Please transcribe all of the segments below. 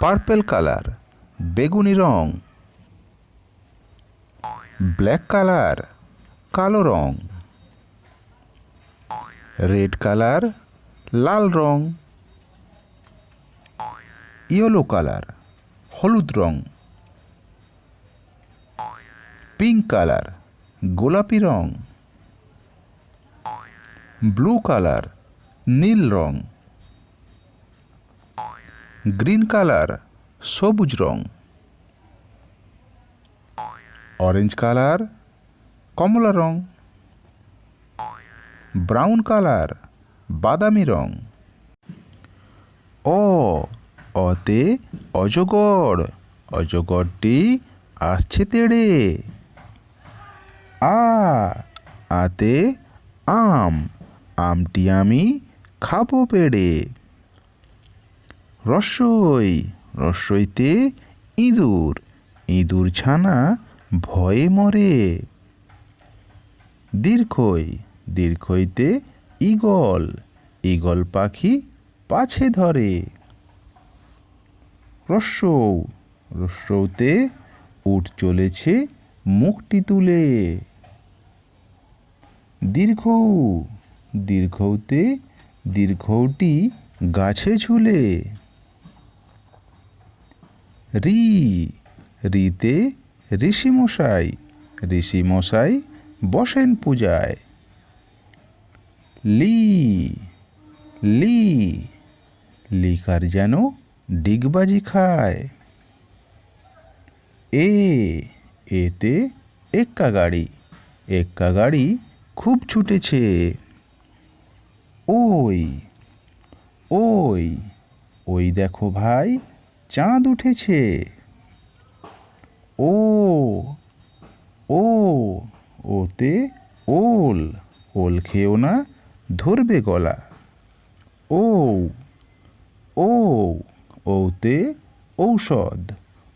Purple colour, বেগুনি রং। Black colour, কালো রং। রেড কালার, লাল রং। ইয়েলো কালার, হলুদ রং। পিঙ্ক কালার, গোলাপি রং। ব্লু কালার, নীল রং। গ্রিন কালার, সবুজ রং। অরেঞ্জ কালার, কমলা রং। ব্রাউন কালার, বাদামি রং। অ, অতে অজগর, অজগরটি আসছে তেড়ে। আ, আতে আম, আমটি আমি খাব পেড়ে। রসই, রসইতে ইঁদুর ইঁদুর ছানা ভয়ে মরে। দীর্ঘই, দীর্ঘইতে ঈগল ঈগল পাখি পাছে ধরে। রস্যৌ রস্যৌতে উট চলেছে মুখটি তুলে। দীর্ঘ দীর্ঘতে দীর্ঘটি গাছে ঝুলে। রি, রিতে ঋষিমশাই ঋষিমশাই বসেন পূজায়। লি লি, লিকার যেন ডিগবাজি খায়। এ, এতে এক্কা গাড়ি এক্কা গাড়ি খুব ছুটেছে। ওই ওই ওই দেখো ভাই চাঁদ উঠেছে। ও ও, ওতে ওল ওল খেয়েও না ধরবে গলা। ও ও, ওতে ঔষধ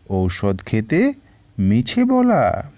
ঔষধ খেতে মিছে বলা।